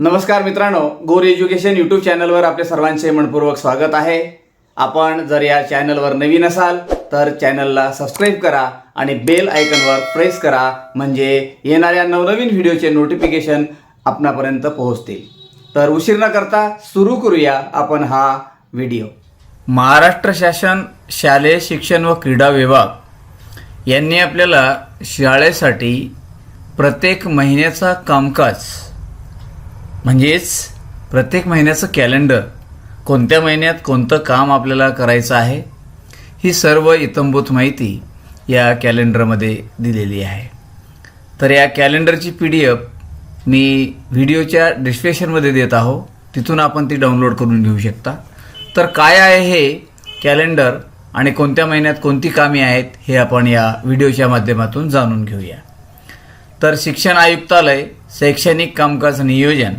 नमस्कार मित्रांनो गोर एज्युकेशन यूट्यूब चॅनलवर आपले सर्वांचे मनपूर्वक स्वागत आहे. आपण जर या चॅनलवर नवीन असाल तर चॅनलला सबस्क्राईब करा आणि बेल आयकनवर प्रेस करा म्हणजे येणाऱ्या नवनवीन व्हिडिओचे नोटिफिकेशन आपणापर्यंत पोहोचतील. तर उशीर न करता सुरू करूया आपण हा व्हिडिओ महाराष्ट्र शासन शालेय शिक्षण व क्रीडा विभाग यांनी आपल्याला शाळेसाठी प्रत्येक महिन्याचा कामकाज म्हणजेच प्रत्येक महिन्याचं कॅलेंडर कोणत्या महिन्यात कोणतं काम आपल्याला करायचं आहे ही सर्व इतंभूत माहिती या कॅलेंडरमध्ये दिलेली आहे. तर या कॅलेंडरची पी डी एफ मी व्हिडिओच्या डिस्क्रिप्शनमध्ये देत आहो तिथून आपण ती डाउनलोड करून घेऊ शकता. तर काय आहे हे कॅलेंडर आणि कोणत्या महिन्यात कोणती कामे आहेत हे आपण या व्हिडिओच्या माध्यमातून जाणून घेऊया. तर शिक्षण आयुक्तालय शैक्षणिक कामकाज नियोजन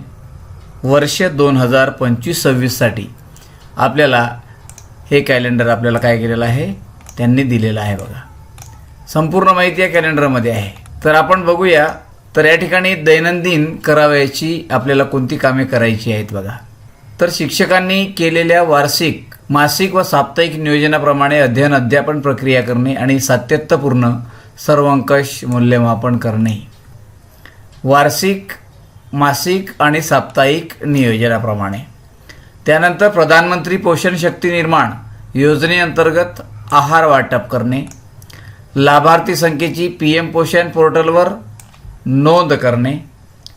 वर्ष दोन हजार पंचवीस सव्वीससाठी आपल्याला हे कॅलेंडर आपल्याला काय केलेलं आहे? त्यांनी दिलेलं आहे बघा. संपूर्ण माहिती या कॅलेंडरमध्ये आहे. तर आपण बघूया तर या ठिकाणी दैनंदिन करावयाची आपल्याला कोणती कामे करायची आहेत बघा. तर शिक्षकांनी केलेल्या वार्षिक मासिक व साप्ताहिक नियोजनाप्रमाणे अध्ययन अध्यापन प्रक्रिया करणे आणि सातत्यपूर्ण सर्वंकष मूल्यमापन करणे. वार्षिक मासिक आणि साप्ताहिक नियोजनाप्रमाणे. त्यानंतर प्रधानमंत्री पोषण शक्ती निर्माण योजनेअंतर्गत आहार वाटप करणे. लाभार्थी संख्येची पी एम पोषण पोर्टलवर नोंद करणे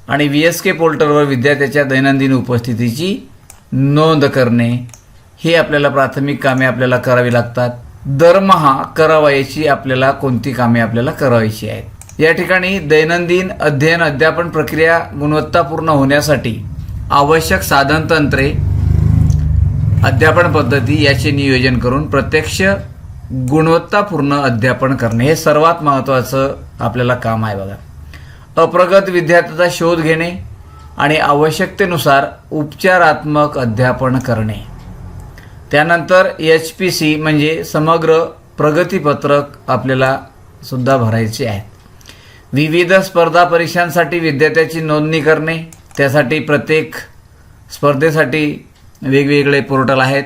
आणि व्ही एस के पोर्टलवर विद्यार्थ्याच्या दैनंदिन उपस्थितीची नोंद करणे. हे आपल्याला प्राथमिक कामे आपल्याला करावी लागतात. दरमहा करावयाची आपल्याला कोणती कामे आपल्याला करावायची आहेत? या ठिकाणी दैनंदिन अध्ययन अध्यापन प्रक्रिया गुणवत्तापूर्ण होण्यासाठी आवश्यक साधनतंत्रे अध्यापन पद्धती याचे नियोजन करून प्रत्यक्ष गुणवत्तापूर्ण अध्यापन करणे हे सर्वात महत्त्वाचं आपल्याला काम आहे बघा. अप्रगत विद्यार्थ्याचा शोध घेणे आणि आवश्यकतेनुसार उपचारात्मक अध्यापन करणे. त्यानंतर एच पी सी म्हणजे समग्र प्रगतीपत्रक आपल्याला सुद्धा भरायचे आहेत विविध स्पर्धा परीक्षांसाठी विद्यार्थ्याची नोंदणी करणे त्यासाठी प्रत्येक स्पर्धेसाठी वेगवेगळे पोर्टल आहेत.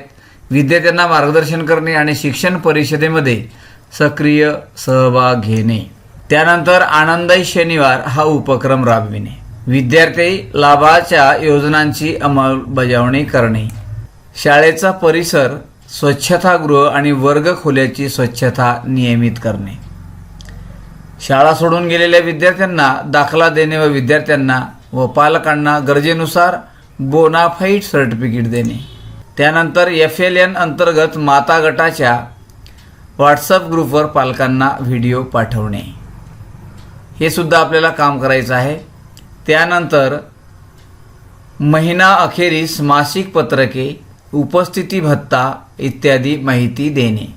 विद्यार्थ्यांना मार्गदर्शन करणे आणि शिक्षण परिषदेमध्ये सक्रिय सहभाग घेणे. त्यानंतर आनंदाई शनिवार हा उपक्रम राबविणे. विद्यार्थी लाभाच्या योजनांची अंमलबजावणी करणे. शाळेचा परिसर स्वच्छतागृह आणि वर्गखोल्याची स्वच्छता नियमित करणे. शाळा सोडून गेलेल्या विद्यार्थ्यांना दाखला देणे व विद्यार्थ्यांना व पालकांना गरजेनुसार बोनाफाईट सर्टिफिकेट देणे. त्यानंतर एफ एल एन अंतर्गत माता गटाच्या व्हॉट्सअप ग्रुपवर पालकांना व्हिडिओ पाठवणे. हे सुद्धा आपल्याला काम करायचं आहे. त्यानंतर महिना अखेरीस मासिक पत्रके उपस्थिती भत्ता इत्यादी माहिती देणे.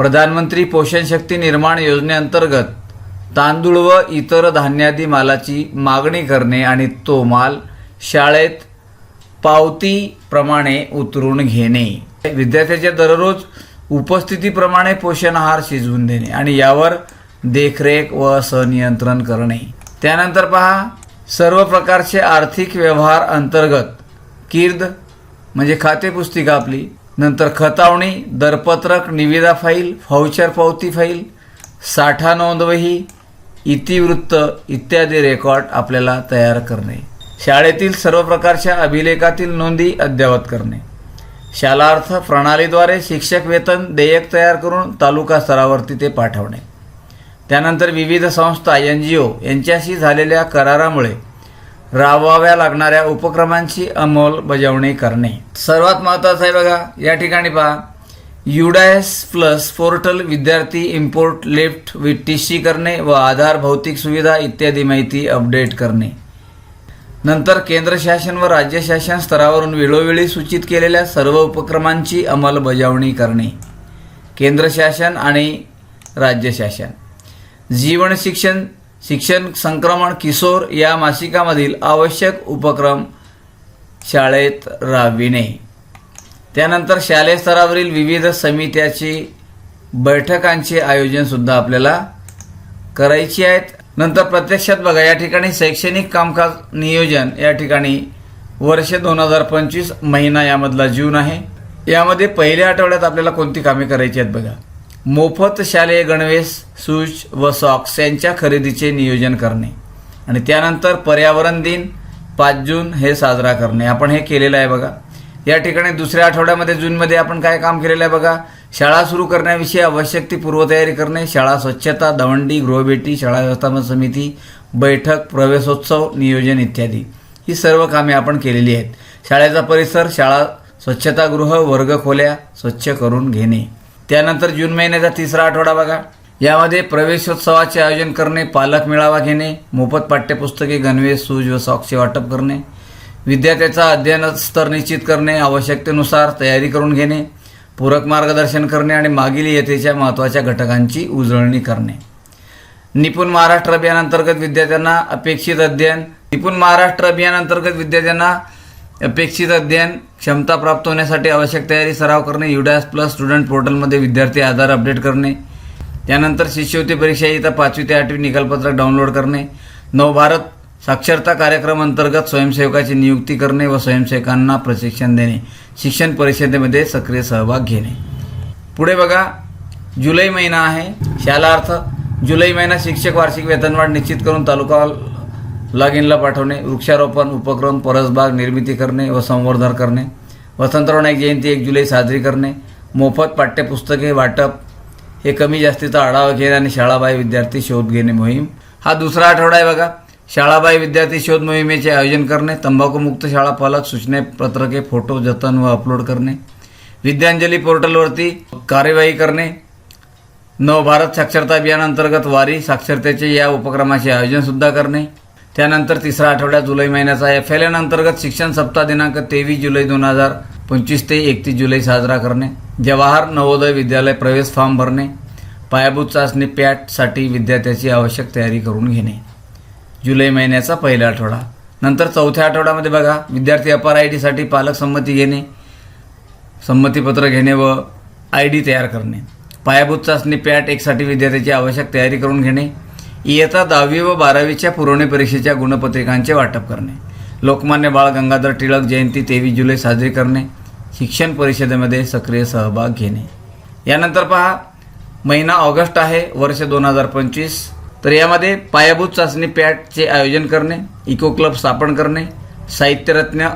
प्रधानमंत्री पोषण शक्ती निर्माण योजनेअंतर्गत तांदूळ व इतर धान्यादी मालाची मागणी करणे आणि तो माल शाळेत पावतीप्रमाणे उतरून घेणे. विद्यार्थ्याच्या दररोज उपस्थितीप्रमाणे पोषण आहार शिजवून देणे आणि यावर देखरेख व संनियंत्रण करणे. त्यानंतर पहा सर्व प्रकारचे आर्थिक व्यवहार अंतर्गत. कीर्द म्हणजे खाते पुस्तिका आपली. नंतर खतावणी दरपत्रक निविदा फाईल फाउचर पावती फाईल साठा नोंदवही इतिवृत्त इत्यादी रेकॉर्ड आपल्याला तयार करणे. शाळेतील सर्व प्रकारच्या अभिलेखातील नोंदी अद्ययावत करणे. शालार्थ प्रणालीद्वारे शिक्षक वेतन देयक तयार करून तालुका स्तरावरती ते पाठवणे. त्यानंतर विविध संस्था एन जी ओ यांच्याशी झालेल्या करारामुळे राबवाव्या लागणाऱ्या उपक्रमांची अंमलबजावणी करणे. सर्वात महत्त्वाचं आहे बघा या ठिकाणी पहा. युडायस प्लस पोर्टल विद्यार्थी import left with T C करणे व आधार भौतिक सुविधा इत्यादी माहिती अपडेट करणे. नंतर केंद्र शासन व राज्य शासन स्तरावरून वेळोवेळी सूचित केलेल्या सर्व उपक्रमांची अंमलबजावणी करणे. केंद्र शासन आणि राज्य शासन. जीवन शिक्षण शिक्षण संक्रमण किशोर या मासिकामधील आवश्यक उपक्रम शाळेत राबविणे. त्यानंतर शालेय स्तरावरील विविध समित्याची बैठकांचे आयोजनसुद्धा आपल्याला करायची आहेत. नंतर प्रत्यक्षात बघा या ठिकाणी शैक्षणिक कामकाज नियोजन या ठिकाणी वर्ष दोन हजार पंचवीस महिना यामधला जून आहे. यामध्ये पहिल्या आठवड्यात आपल्याला कोणती कामे करायची आहेत बघा. मोफत शालेय गणवेश शूज व सॉक्स यांच्या खरेदीचे नियोजन करणे. आणि त्यानंतर पर्यावरण दिन पाच जून हे साजरा करणे. आपण हे केलेलं आहे बघा. या ठिकाणी दुसऱ्या आठवड्यामध्ये जूनमध्ये आपण काय काम केलेलं आहे बघा? शाळा सुरू करण्याविषयी आवश्यक ती पूर्वतयारी करणे. शाळा स्वच्छता दवंडी गृहभेटी शाळा व्यवस्थापन समिती बैठक प्रवेशोत्सव नियोजन इत्यादी. ही सर्व कामे आपण केलेली आहेत. शाळेचा परिसर शाळा स्वच्छतागृह वर्गखोल्या स्वच्छ करून घेणे. त्यानंतर जून महिन्याचा तिसरा आठवडा बघा. यामध्ये प्रवेशोत्सवाचे आयोजन करणे पालक मेळावा घेणे मोफत पाठ्यपुस्तके गणवेश सूज व सॉक्सचे वाटप करणे विद्यार्थ्याचा अध्ययन स्तर निश्चित करणे आवश्यकतेनुसार तयारी करून घेणे पूरक मार्गदर्शन करणे आणि मागील येथेच्या महत्त्वाच्या घटकांची उजळणी करणे. निपुण महाराष्ट्र अभियानांतर्गत विद्यार्थ्यांना अपेक्षित अध्ययन निपुण महाराष्ट्र अभियानांतर्गत विद्यार्थ्यांना अपेक्षित अध्ययन क्षमता प्राप्त होण्यासाठी आवश्यक तयारी सराव करणे युडॅस प्लस स्टुडंट पोर्टलमध्ये विद्यार्थी आधार अपडेट करणे त्यानंतर शिष्यवृत्ती परीक्षा येत्या पाचवी ते आठवी निकालपत्रक डाउनलोड करणे नवभारत साक्षरता कार्यक्रम अंतर्गत स्वयंसेवकाची नियुक्ती करणे व स्वयंसेवकांना प्रशिक्षण देणे शिक्षण परिषदेमध्ये सक्रिय सहभाग घेणे. पुढे बघा जुलै महिना आहे. शालार्थ जुलै महिना शिक्षक वार्षिक वेतनवाढ निश्चित करून तालुका लॉगिनला पाठवणे वृक्षारोपण उपक्रम परसबाग निर्मिती करणे व संवर्धन करणे. वसंतराव नाईक जयंती एक जुलै साजरी करणे. मोफत पाठ्यपुस्तके वाटप. हे कमी जास्तीचा आढावा घेणे आणि शाळाबाई विद्यार्थी शोध घेणे मोहीम. हा दुसरा आठवडा आहे बघा. शाळाबाई विद्यार्थी शोध मोहिमेचे आयोजन करणे. तंबाखूमुक्त शाळा पालक सूचने पत्रके फोटो जतन व अपलोड करणे. विद्यांजली पोर्टलवरती कार्यवाही करणे. नवभारत साक्षरता अभियानांतर्गत वारी साक्षरतेचे या उपक्रमाचे आयोजनसुद्धा करणे. त्यानंतर तिसरा आठवड्यात जुलै महिन्याचा एफ एल एन अंतर्गत शिक्षण सप्ताह दिनांक तेवीस जुलै दोन हजार पंचवीस ते एकतीस जुलै साजरा करणे जवाहर नवोदय विद्यालय प्रवेश फॉर्म भरणे पायाभूत चाचणी पॅटसाठी विद्यार्थ्याची आवश्यक तयारी करून घेणे. जुलै महिन्याचा पहिला आठवडा. नंतर चौथ्या आठवड्यामध्ये बघा विद्यार्थी अपार आय डीसाठी पालक संमती घेणे संमतीपत्र घेणे व आय डी तयार करणे. पायाभूत चाचणी पॅट एकसाठी विद्यार्थ्याची आवश्यक तयारी करून घेणे इयत्ता दहावी व बारावीच्या पुरवणी परीक्षेच्या गुणपत्रिकांचे वाटप करणे. लोकमान्य बाळ गंगाधर टिळक जयंती तेवीस जुलै साजरी करणे. शिक्षण परिषदेमध्ये सक्रिय सहभाग घेणे. यानंतर पहा महिना ऑगस्ट आहे वर्ष दोन हजार पंचवीस. तर यामध्ये पायाभूत चाचणी पॅटचे आयोजन करणे इको क्लब स्थापन करणे साहित्यरत्न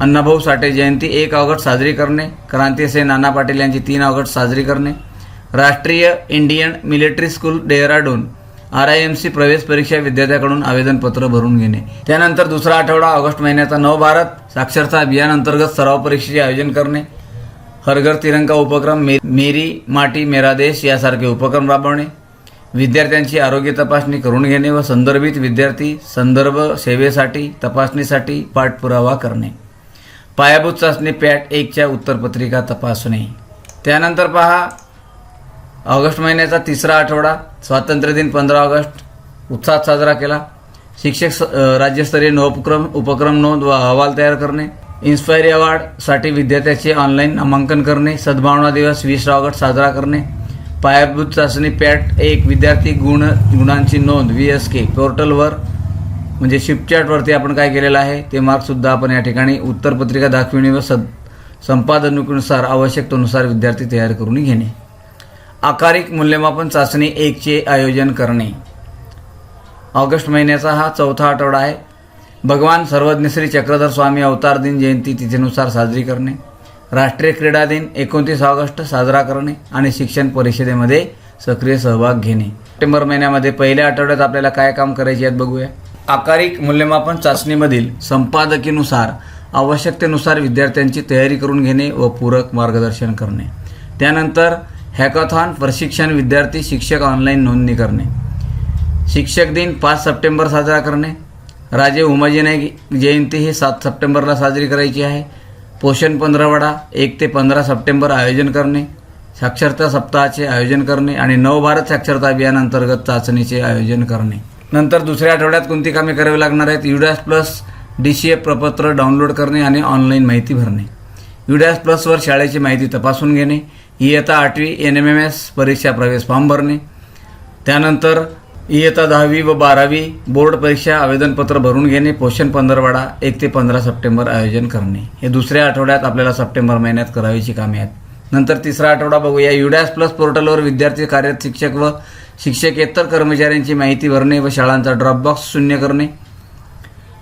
अण्णाभाऊ साठे जयंती एक ऑगस्ट साजरी करणे क्रांतीसे नाना पाटील यांची तीन ऑगस्ट साजरी करणे राष्ट्रीय Indian military school Dehradun R I M C प्रवेश परीक्षा विद्यार्थ्याकडून आवेदनपत्र भरून घेणे. त्यानंतर दुसरा आठवडा ऑगस्ट महिन्याचा नव भारत साक्षरता अभियान अंतर्गत सराव परीक्षेचे आयोजन करणे. हरघर तिरंगा उपक्रम मे मेरी माटी मेरा देश यासारखे उपक्रम राबवणे. विद्यार्थ्यांची आरोग्य तपासणी करून घेणे व संदर्भित विद्यार्थी संदर्भ सेवेसाठी तपासणीसाठी पाठपुरावा करणे. पायाभूत चाचणी पॅट एकच्या उत्तरपत्रिका तपासणे. त्यानंतर पहा ऑगस्ट महिन्याचा तिसरा आठवडा. स्वातंत्र्य दिन पंधरा ऑगस्ट उत्साहात साजरा केला. शिक्षक स- राज्यस्तरीय उपक्रम उपक्रम नोंद व अहवाल तयार करणे. इन्स्पायरी अवॉर्डसाठी विद्यार्थ्याचे ऑनलाईन नामांकन करणे. सद्भावना दिवस वीस ऑगस्ट साजरा करणे. पायाभूत चाचणी पॅट एक विद्यार्थी गुण गुणांची नोंद व्ही एस के पोर्टलवर म्हणजे शिफ्टचॅटवरती आपण काय केलेलं आहे ते मार्कसुद्धा आपण या ठिकाणी उत्तरपत्रिका दाखविणे व सद संपादनुसार आवश्यकतेनुसार विद्यार्थी तयार करून घेणे. आकारिक मूल्यमापन चाचणी एकचे आयोजन करणे. ऑगस्ट महिन्याचा हा चौथा आठवडा आहे. भगवान सर्वज्ञ श्री चक्रधर स्वामी अवतार दिन जयंती तिथीनुसार साजरी करणे. राष्ट्रीय क्रीडा दिन एकोणतीस ऑगस्ट साजरा करणे आणि शिक्षण परिषदेमध्ये सक्रिय सहभाग घेणे. सप्टेंबर महिन्यामध्ये पहिल्या आठवड्यात आपल्याला काय काम करायचे आहेत बघूया. आकारिक मूल्यमापन चाचणीमधील संपादकीनुसार आवश्यकतेनुसार विद्यार्थ्यांची तयारी करून घेणे व पूरक मार्गदर्शन करणे. त्यानंतर हॅकॉथॉन प्रशिक्षण विद्यार्थी शिक्षक ऑनलाईन नोंदणी करणे. शिक्षक दिन पाच सप्टेंबर साजरा करणे. राजे उमाजी नाईक जयंती ही सात सप्टेंबरला साजरी करायची आहे. पोषण पंधरवडा एक ते पंधरा सप्टेंबर आयोजन करणे. साक्षरता सप्ताहाचे आयोजन करणे आणि नवभारत साक्षरता अभियान अंतर्गत चाचणीचे आयोजन करणे. नंतर दुसऱ्या आठवड्यात कोणती कामे करावी लागणार आहेत? UDISE plus D C F प्रपत्र डाउनलोड करणे आणि ऑनलाईन माहिती भरणे. युडॅस प्लसवर शाळेची माहिती तपासून घेणे. इयता आठवी एन एम एम एस परीक्षा प्रवेश फॉर्म भरणे. त्यानंतर इयता दहावी व बारावी बोर्ड परीक्षा आवेदनपत्र भरून घेणे पोषण पंधरवाडा एक ते पंधरा सप्टेंबर आयोजन करणे. हे दुसऱ्या आठवड्यात आपल्याला सप्टेंबर महिन्यात करावीची कामे आहेत. नंतर तिसरा आठवडा बघूया. युडॅस प्लस पोर्टलवर विद्यार्थी कार्यरत शिक्षक व शिक्षकेतर कर्मचाऱ्यांची माहिती भरणे व शाळांचा ड्रॉपबॉक्स शून्य करणे.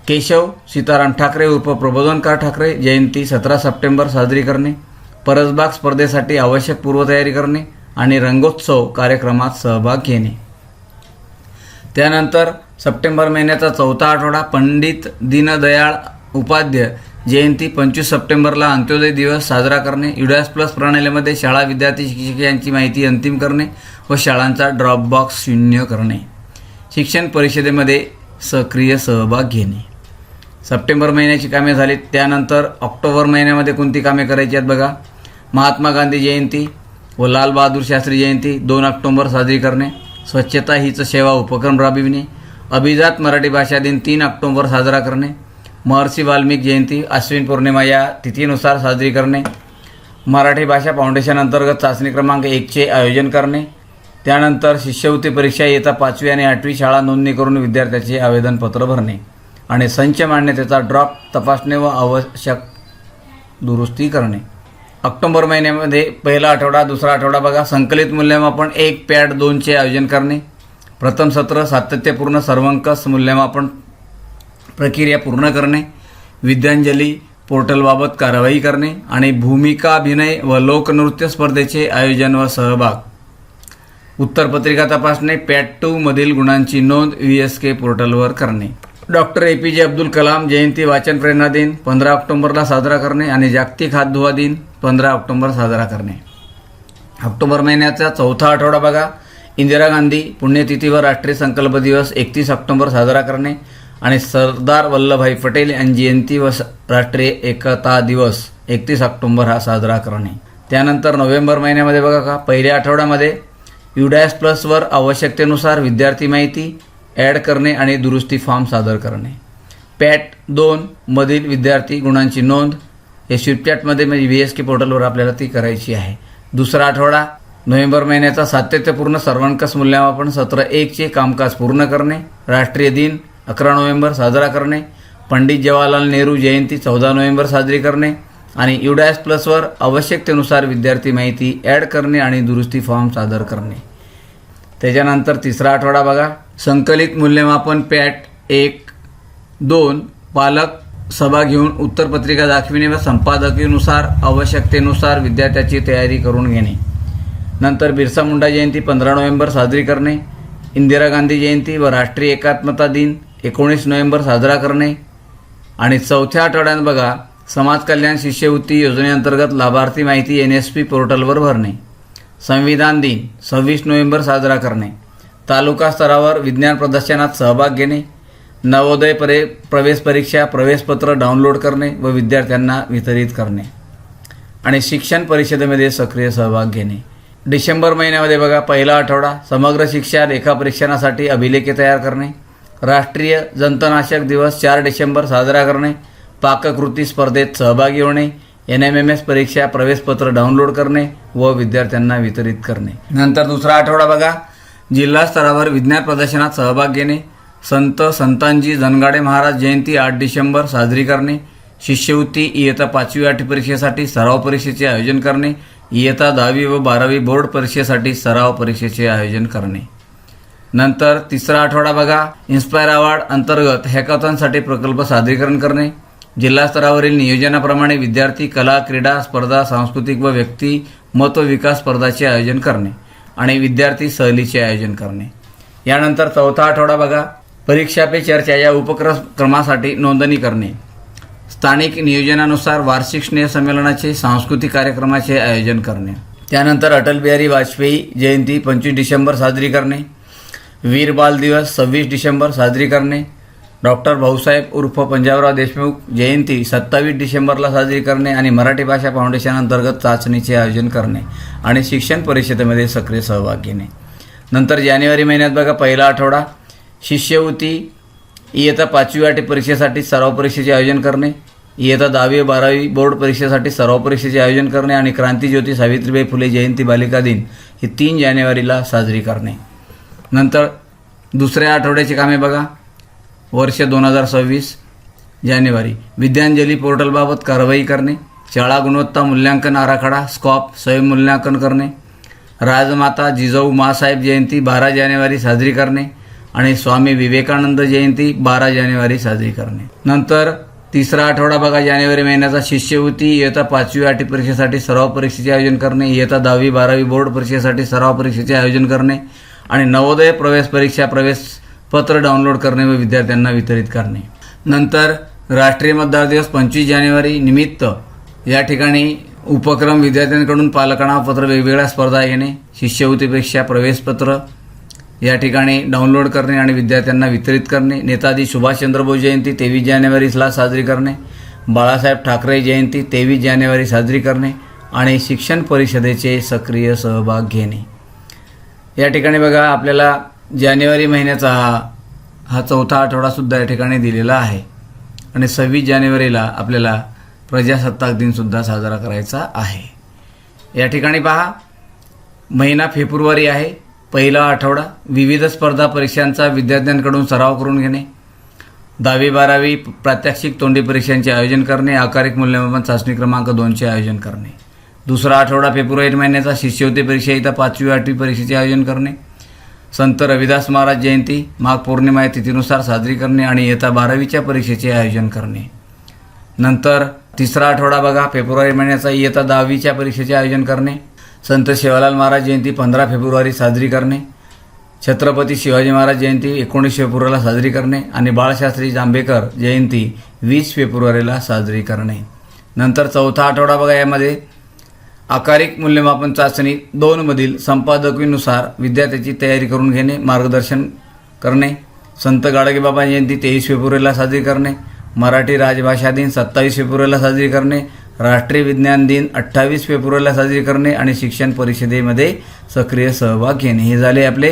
केशव सीताराम ठाकरे उर्फ प्रबोधनकार ठाकरे जयंती सतरा सप्टेंबर साजरी करणे. परसबाग स्पर्धेसाठी आवश्यक पूर्वतयारी करणे आणि रंगोत्सव कार्यक्रमात सहभाग घेणे. त्यानंतर सप्टेंबर महिन्याचा चौथा आठवडा पंडित दीनदयाळ उपाध्य जयंती पंचवीस सप्टेंबरला अंत्योदय दिवस साजरा करणे. युडॅस प्लस प्रणालीमध्ये शाळा विद्यार्थी शिक्षक यांची माहिती अंतिम करणे व शाळांचा ड्रॉपबॉक्स शून्य करणे. शिक्षण परिषदेमध्ये सक्रिय सहभाग घेणे. सप्टेंबर महिन्याची कामे झालीत त्यानंतर ऑक्टोबर महिन्यामध्ये कोणती कामे करायची आहेत बघा? महात्मा गांधी जयंती व लालबहादूर शास्त्री जयंती दोन ऑक्टोंबर साजरी करणे. स्वच्छता हीच सेवा उपक्रम राबविणे. अभिजात मराठी भाषा दिन तीन ऑक्टोंबर साजरा करणे. महर्षी वाल्मिक जयंती अश्विन पौर्णिमा या तिथीनुसार साजरी करणे. मराठी भाषा फाउंडेशन अंतर्गत चाचणी क्रमांक एकचे आयोजन करणे. त्यानंतर शिष्यवृत्ती परीक्षा येता पाचवी आणि आठवी शाळा नोंदणी करून विद्यार्थ्याचे आवेदनपत्र भरणे. आणि संच मान्यतेचा ड्रॉप तपासणे व आवश्यक दुरुस्ती करणे. ऑक्टोबर महिन्यामध्ये पहिला आठवडा दुसरा आठवडा बघा. संकलित मूल्यमापन एक पॅड दोनचे आयोजन करणे. प्रथम सत्र सातत्यपूर्ण सर्वंकस मूल्यमापन प्रक्रिया पूर्ण करणे. विद्यांजली पोर्टलबाबत कारवाई करणे. आणि भूमिकाभिनय व लोकनृत्य स्पर्धेचे आयोजन व सहभाग. उत्तरपत्रिका तपासणे पॅट टू मधील गुणांची नोंद व्ही एस के पोर्टलवर करणे. डॉक्टर ए पी जे अब्दुल कलाम जयंती वाचन प्रेरणा दिन पंधरा ऑक्टोबरला साजरा करणे आणि जागतिक हात धुवा दिन पंधरा ऑक्टोबर साजरा करणे. ऑक्टोबर महिन्याचा चौथा आठवडा बघा. इंदिरा गांधी पुण्यतिथीवर राष्ट्रीय संकल्प दिवस एकतीस ऑक्टोबर साजरा करणे आणि सरदार वल्लभभाई पटेल यांची जयंती व स- राष्ट्रीय एकता दिवस एकतीस ऑक्टोबर हा साजरा करणे. त्यानंतर नोव्हेंबर महिन्यामध्ये बघा का पहिल्या आठवड्यामध्ये युडॅस प्लसवर आवश्यकतेनुसार विद्यार्थी माहिती ॲड करणे आणि दुरुस्ती फॉर्म सादर करणे. पॅट दोन मधील विद्यार्थी गुणांची नोंद. हे स्विपचॅटमध्ये म्हणजे व्ही एस के पोर्टलवर आपल्याला ती करायची आहे. दुसरा आठवडा नोव्हेंबर महिन्याचा सातत्यपूर्ण सर्वांकस मूल्यमापन सत्र एकचे कामकाज पूर्ण करणे. राष्ट्रीय दिन अकरा नोव्हेंबर साजरा करणे. पंडित जवाहरलाल नेहरू जयंती चौदा नोव्हेंबर साजरी करणे. आणि युडॅस प्लसवर आवश्यकतेनुसार विद्यार्थी माहिती ॲड करणे आणि दुरुस्ती फॉर्म सादर करणे. त्याच्यानंतर तिसरा आठवडा बघा. संकलित मूल्यमापन पॅट एक दोन पालक सभा घेऊन उत्तरपत्रिका दाखविणे व संपादकीनुसार आवश्यकतेनुसार विद्यार्थ्याची तयारी करून घेणे. नंतर बिरसा मुंडा जयंती पंधरा नोव्हेंबर साजरी करणे. इंदिरा गांधी जयंती व राष्ट्रीय एकात्मता दिन एकोणीस नोव्हेंबर साजरा करणे. आणि चौथ्या आठवड्यात बघा समाज कल्याण शिष्यवृत्ती योजनेअंतर्गत लाभार्थी माहिती एन एस पी पोर्टलवर भरणे. संविधान दिन सव्वीस नोव्हेंबर साजरा करणे. तालुका स्तरावर विज्ञान प्रदर्शनात सहभाग घेणे नवोदय परे प्रवेश परीक्षा प्रवेशपत्र डाउनलोड करणे व विद्यार्थ्यांना वितरित करणे आणि शिक्षण परिषदेमध्ये सक्रिय सहभाग घेणे. डिसेंबर महिन्यामध्ये बघा पहिला आठवडा समग्र शिक्षा लेखापरीक्षणासाठी अभिलेखे तयार करणे राष्ट्रीय जंतनाशक दिवस चार डिसेंबर साजरा करणे पाककृती स्पर्धेत सहभागी होणे एन एम एम एस परीक्षा प्रवेशपत्र डाउनलोड करणे व विद्यार्थ्यांना वितरित करणे. नंतर दुसरा आठवडा बघा जिल्हा स्तरावर विज्ञान प्रदर्शनात सहभाग घेणे संत संतांजी जनगाडे महाराज जयंती आठ डिसेंबर साजरी करणे शिष्यवृत्ती इयत्ता पाचवी आठवी परीक्षेसाठी सराव परीक्षेचे आयोजन करणे इयत्ता दहावी व बारावी बोर्ड परीक्षेसाठी सराव परीक्षेचे आयोजन करणे. नंतर तिसरा आठवडा बघा इन्स्पायर अवॉर्ड अंतर्गत हॅकॉथॉनसाठी प्रकल्प सादरीकरण करणे. जिल्हा स्तरावरील नियोजनाप्रमाणे विद्यार्थी कला क्रीडा स्पर्धा सांस्कृतिक व व्यक्ती मत विकास स्पर्धाचे आयोजन करणे. आणि विद्यार्थी सहलीचे आयोजन करणे. यानंतर चौथा आठवडा बघा. परीक्षा पे चर्चा या उपक्रमासाठी नोंदणी करणे. स्थानिक नियोजनानुसार वार्षिक स्नेहसंमेलनाचे सांस्कृतिक कार्यक्रमाचे आयोजन करणे. त्यानंतर अटल बिहारी वाजपेयी जयंती पंचवीस डिसेंबर साजरी करणे. वीर बाल दिवस सव्वीस डिसेंबर साजरी करणे. डॉक्टर भाऊसाहेब उर्फ पंजाबराव देशमुख जयंती सत्तावीस डिसेंबरला साजरी करणे आणि मराठी भाषा फाउंडेशन अंतर्गत चाचणीचे आयोजन करणे आणि शिक्षण परिषदेमध्ये सक्रिय सहभाग घेणे. नंतर जानेवारी महिन्यात बघा पहिला आठवडा. शिष्यवृत्ती इयत्ता पाचवी आठ परीक्षेसाठी सराव परीक्षेचे आयोजन करणे. इयत्ता दहावी बारावी बोर्ड परीक्षेसाठी सराव परीक्षेचे आयोजन करणे आणि क्रांतीज्योती सावित्रीबाई फुले जयंती बालिका दिन ही तीन जानेवारीला साजरी करणे. नंतर दुसऱ्या आठवड्याची कामे बघा. वर्ष दोन हजार सव्वीस जानेवारी. विद्यांजली पोर्टलबाबत कारवाई करणे शाळा गुणवत्ता मूल्यांकन आराखडा स्कॉप स्वयंमूल्यांकन करणे राजमाता जिजाऊ मासाहेब जयंती बारा जानेवारी साजरी करणे आणि स्वामी विवेकानंद जयंती बारा जानेवारी साजरी करणे. नंतर तिसरा आठवडा बघा जानेवारी महिन्याचा शिष्यवृत्ती इयत्ता पाचवी आठी परीक्षेसाठी सराव परीक्षेचे आयोजन करणे इयत्ता दहावी बारावी बोर्ड परीक्षेसाठी सराव परीक्षेचे आयोजन करणे आणि नवोदय प्रवेश परीक्षा प्रवेश पत्र डाउनलोड करणे व विद्यार्थ्यांना वितरित करणे. नंतर राष्ट्रीय मतदार दिवस पंचवीस जानेवारी निमित्त या ठिकाणी उपक्रम विद्यार्थ्यांकडून पालकांना पत्र वेगवेगळ्या स्पर्धा घेणे शिष्यवृत्तीपेक्षा प्रवेशपत्र या ठिकाणी डाउनलोड करणे आणि विद्यार्थ्यांना वितरित करणे नेताजी सुभाषचंद्र बोस जयंती तेवीस जानेवारीला साजरी करणे बाळासाहेब ठाकरे जयंती तेवीस जानेवारी साजरी करणे आणि शिक्षण परिषदेचे सक्रिय सहभाग घेणे. या ठिकाणी बघा आपल्याला जानेवारी महिन्याचा हा हा चौथा आठवडासुद्धा या ठिकाणी दिलेला आहे. आणि सव्वीस जानेवारीला आपल्याला प्रजासत्ताक दिनसुद्धा साजरा करायचा आहे. या ठिकाणी पहा महिना फेब्रुवारी आहे पहिला आठवडा विविध स्पर्धा परीक्षांचा विद्यार्थ्यांकडून सराव करून घेणे दहावी बारावी प्रात्यक्षिक तोंडी परीक्षांचे आयोजन करणे आकारिक मूल्यमापन चाचणी क्रमांक दोनचे आयोजन करणे. दुसरा आठवडा फेब्रुवारी महिन्याचा शिष्यवृत्ती परीक्षा इथं पाचवी आठवी परीक्षेचे आयोजन करणे संत रविदास महाराज जयंती माघ पौर्णिमा या तिथीनुसार साजरी करणे आणि येत्या बारावीच्या परीक्षेचे आयोजन करणे. नंतर तिसरा आठवडा बघा फेब्रुवारी महिन्याचा इयत्ता दहावीच्या परीक्षेचे आयोजन करणे. संत शिवालाल महाराज जयंती पंधरा फेब्रुवारी साजरी करणे. छत्रपती शिवाजी महाराज जयंती एकोणीस फेब्रुवारीला साजरी करणे आणि बाळशास्त्री जांभेकर जयंती वीस फेब्रुवारीला साजरी करणे. नंतर चौथा आठवडा बघा यामध्ये आकारिक मूल्यमापन चाचणी दोनमधील संपादकीनुसार विद्यार्थ्याची तयारी करून घेणे मार्गदर्शन करणे संत गाडगेबाबा जयंती तेवीस फेब्रुवारीला साजरी करणे मराठी राजभाषा दिन सत्तावीस फेब्रुवारीला साजरी करणे राष्ट्रीय विज्ञान दिन अठ्ठावीस फेब्रुवारीला साजरी करणे आणि शिक्षण परिषदेमध्ये सक्रिय सहभाग घेणे. हे झाले आपले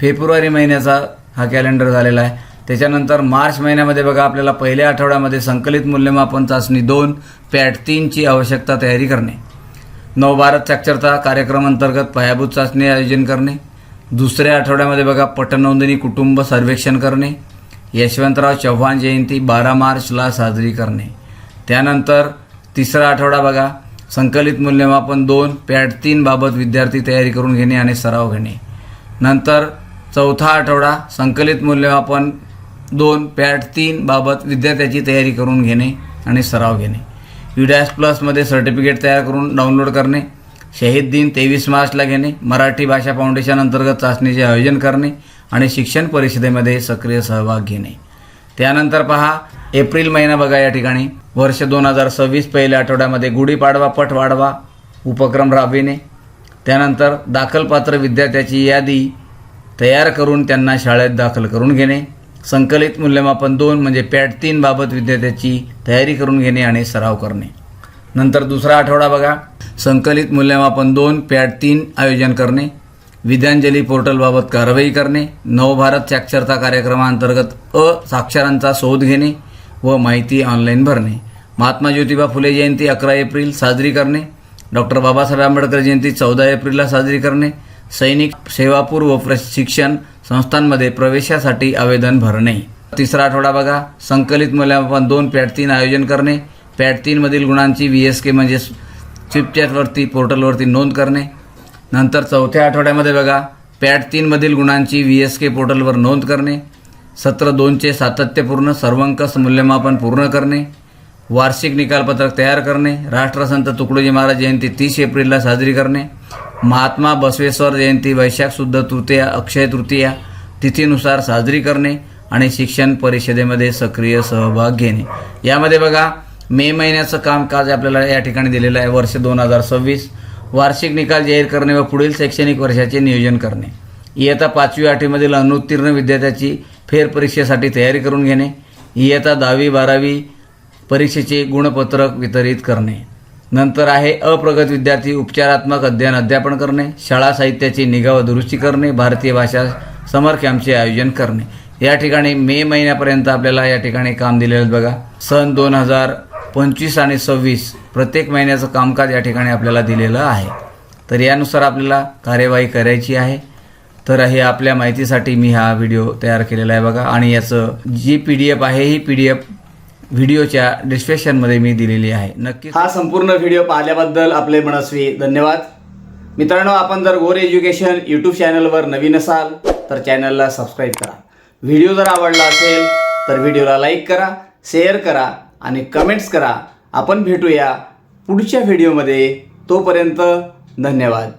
फेब्रुवारी महिन्याचा हा कॅलेंडर झालेला आहे. त्याच्यानंतर मार्च महिन्यामध्ये बघा आपल्याला पहिल्या आठवड्यामध्ये संकलित मूल्यमापन चाचणी दोन पॅट तीनची आवश्यकता तयारी करणे. नवभारत साक्षरता कार्यक्रम अंतर्गत पायाभूत चाचणी आयोजन करणे. दुसऱ्या आठवड्यामध्ये बघा पटनोंदणी कुटुंब सर्वेक्षण करणे. यशवंतराव चव्हाण जयंती बारा मार्चला साजरी करणे. त्यानंतर तिसरा आठवडा बघा संकलित मूल्यमापन दोन पॅट तीनबाबत विद्यार्थी तयारी करून घेणे आणि सराव घेणे. नंतर चौथा आठवडा संकलित मूल्यमापन दोन पॅट तीनबाबत विद्यार्थ्याची तयारी करून घेणे आणि सराव घेणे. युडॅस प्लसमध्ये सर्टिफिकेट तयार करून डाउनलोड करणे शहीद दिन तेवीस मार्चला घेणे मराठी भाषा फाउंडेशन अंतर्गत चाचणीचे आयोजन करणे आणि शिक्षण परिषदेमध्ये सक्रिय सहभाग घेणे. त्यानंतर पहा एप्रिल महिना बघा या ठिकाणी. वर्ष दोन हजार सव्वीस पहिल्या आठवड्यामध्ये गुढीपाडवा पट वाढवा उपक्रम राबविणे. त्यानंतर दाखलपात्र विद्यार्थ्याची यादी तयार करून त्यांना शाळेत दाखल करून घेणे. संकलित मूल्यमापन दोन म्हणजे पॅट तीन बाबत विद्यार्थ्याची तयारी करून घेणे आणि सराव करणे. नंतर दुसरा आठवडा बघा. संकलित मूल्यमापन दोन पॅट तीन आयोजन करणे. विद्यांजली पोर्टलबाबत कारवाई करणे. नवभारत साक्षरता कार्यक्रमांतर्गत अ साक्षरांचा शोध घेणे व माहिती ऑनलाईन भरणे. महात्मा ज्योतिबा फुले जयंती अकरा एप्रिल साजरी करणे. डॉक्टर बाबासाहेब आंबेडकर जयंती चौदा एप्रिलला साजरी करणे. सैनिक सेवापूर्व प्रशिक्षण संस्थांमध्ये प्रवेशासाठी आवेदन भरणे. तिसरा आठवडा बघा. संकलित मूल्यमापन दोन पॅट तीन आयोजन करणे. पॅट तीनमधील गुणांची व्ही एस के म्हणजे स्विपचॅटवरती पोर्टलवरती नोंद करणे. नंतर चौथ्या आठवड्यामध्ये बघा. पॅट तीनमधील गुणांची व्ही एस के पोर्टलवर नोंद करणे. सत्र दोनचे सातत्यपूर्ण सर्वंकस मूल्यमापन पूर्ण करणे. वार्षिक निकालपत्रक तयार करणे. राष्ट्रसंत तुकडोजी महाराज जयंती तीस एप्रिलला साजरी करणे. महात्मा बसवेश्वर जयंती वैशाख शुद्ध तृतीया अक्षय तृतीया तिथीनुसार साजरी करणे आणि शिक्षण परिषदेमध्ये सक्रिय सहभाग घेणे. यामध्ये बघा मे महिन्याचं कामकाज आपल्याला या ठिकाणी दिलेलं आहे. वर्ष दोन हजार सव्वीस वार्षिक निकाल जाहीर करणे व पुढील शैक्षणिक वर्षाचे नियोजन करणे. इयत्ता पाचवी आठवीमधील अनुत्तीर्ण विद्यार्थ्याची फेरपरीक्षेसाठी तयारी करून घेणे. इयत्ता दहावी बारावी परीक्षेचे गुणपत्रक वितरित करणे. नंतर आहे अप्रगत विद्यार्थी उपचारात्मक अध्ययन अध्यापन करणे शाळा साहित्याची निगा व दुरुस्ती करणे भारतीय भाषा समर कॅम्पचे आयोजन करणे. या ठिकाणी मे महिन्यापर्यंत आपल्याला या ठिकाणी काम दिलेलं आहे बघा. सन दोन हजार पंचवीस आणि सव्वीस प्रत्येक महिन्याचं कामकाज या ठिकाणी आपल्याला दिलेलं आहे. तर यानुसार आपल्याला कार्यवाही करायची आहे. तर हे आपल्या माहितीसाठी मी हा व्हिडिओ तयार केलेला आहे बघा. आणि याचं जी पी डी एफ आहे ही पी डी एफ व्हिडिओच्या डिस्क्रिप्शनमध्ये मी दिलेली आहे. नक्की हा संपूर्ण व्हिडिओ पाहिल्याबद्दल आपले मनस्वी धन्यवाद. मित्रांनो आपण जर गोर एज्युकेशन यूट्यूब चॅनलवर नवीन असाल तर चॅनलला सबस्क्राईब करा. व्हिडिओ जर आवडला असेल तर व्हिडिओला लाईक करा शेअर करा आणि कमेंट्स करा. आपण भेटूया पुढच्या व्हिडिओमध्ये. तोपर्यंत धन्यवाद.